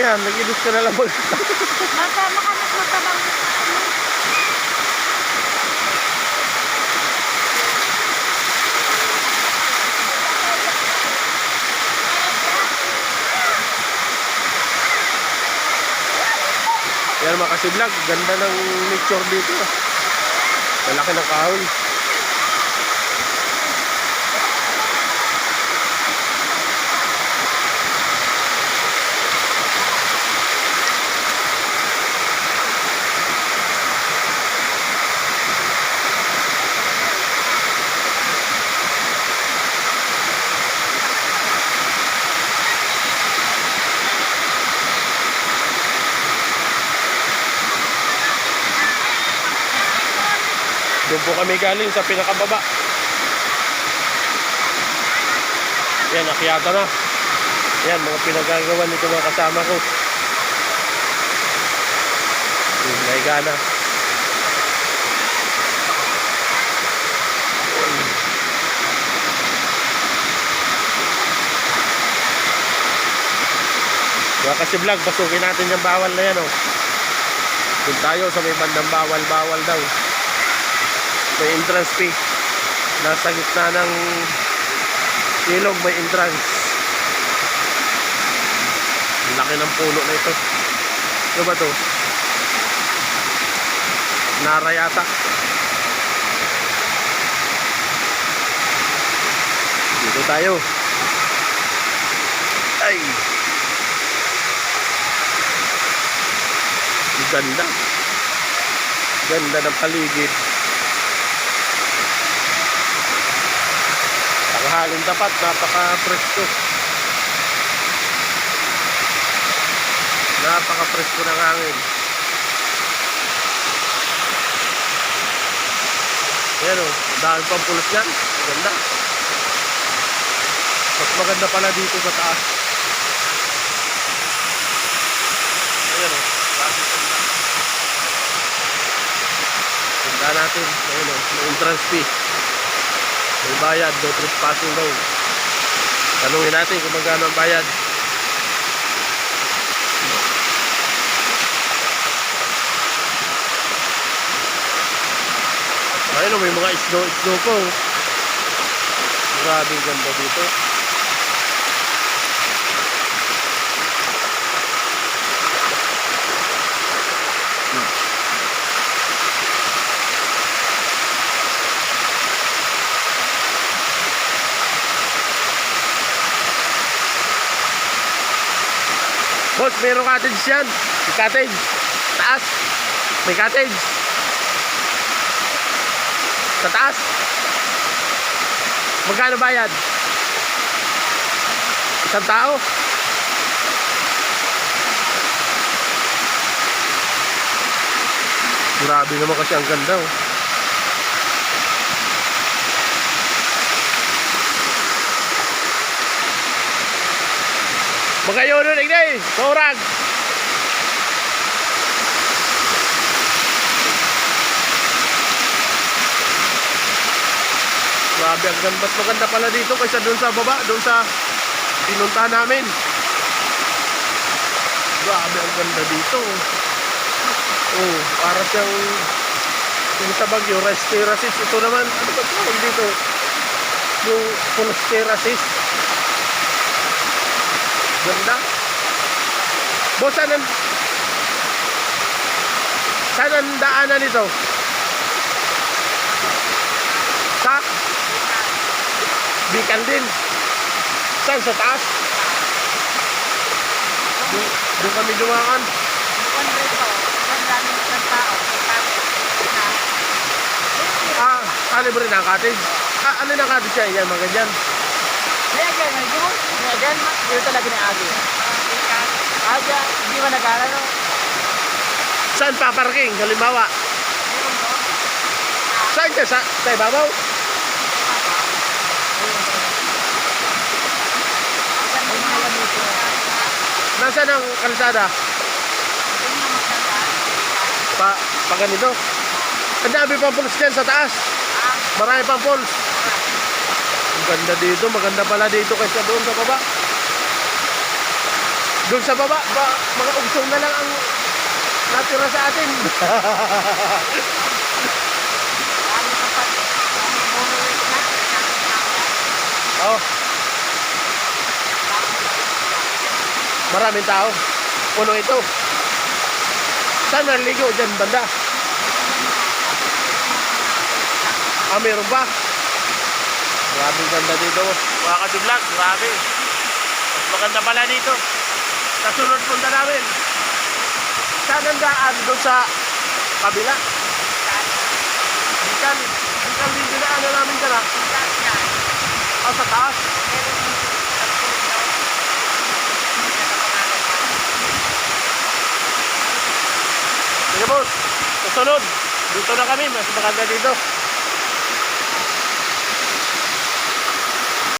yan, nag-ilis ka na lang mag... Masama ka mas matabang. Yan mga kasiblog, ganda ng nature dito. Malaki ng kahoy. Doon po kami galing sa pinakababa. Yan, akyata na. Yan, mga pinagagawa nito mga kasama ko. Yung naiga na. Mga kasi vlog, basukin natin yung bawal na yan, oh. Doon tayo sa may bandang bawal-bawal daw may entrance fee. Nasa gitna ng ilog may entrance. Laki ng puno na ito. Ano ba to? Nara yata. Dito tayo. Ay! Ganda. Ganda ng paligid Tanghalin tapat, napaka-presko. Napaka-presko ng hangin. Ayan o, dami pang pulos yan. Ganda. Mas maganda pala dito sa taas. Ayan o, ganda. Ganda natin. Ayan o, may entrance fee. May bayad, no trespassing daw. Tanungin natin kung magkano ang bayad. Ayun, may mga isno-isno po. Grabe ganda dito. Boss, mayroong cottage yan. May cottage. Taas. May cottage. Sa taas. Magkano bayad? Isang tao. Grabe naman kasi ang ganda oh. Magayon nun, Ignay! Saurag! Grabe, ang ganda, maganda pala dito kaysa doon sa baba, doon sa pinunta namin. Grabe, ang ganda dito. Oh, para siyang yung sa Baguio, rest terraces. Ito naman, ano ba tawag dito? Yung full terraces. Ganda. Boss, saan ang... Saan ang daanan nito? Sa? Bikan din. Saan? Sa taas? Doon, doon kami dumakan. One rito. One daming ng tao. Ah, ah, libre na ang cottage. Ah, ano na cottage siya? Yan, mga ganyan. May again, may yun. Talaga ni Agi. Aga, hindi ba nag-aaral no? Saan pa parking? Halimbawa. Saan ka? Sa, sa ibabaw? Nasaan ang kalsada? Pa, pa ganito? Ang dami pang pools dyan sa taas. Marami pang pools. Ang ganda dito. Maganda pala dito kaysa doon sa baba. Doon sa baba, ba, mga ugsong na lang ang natira sa atin. oh. Maraming tao. Puno ito. Saan naligo dyan banda? Ah, meron ba? Maraming ganda dito. Mga ka-vlog, grabe. Mas maganda pala dito. Sa sunod punta namin. Saan ang daan doon sa kabila? Dikan, dikan din dinaan na namin dyan ah. Ah, sa taas. Sige boss, susunod. Dito na kami, mas maganda dito.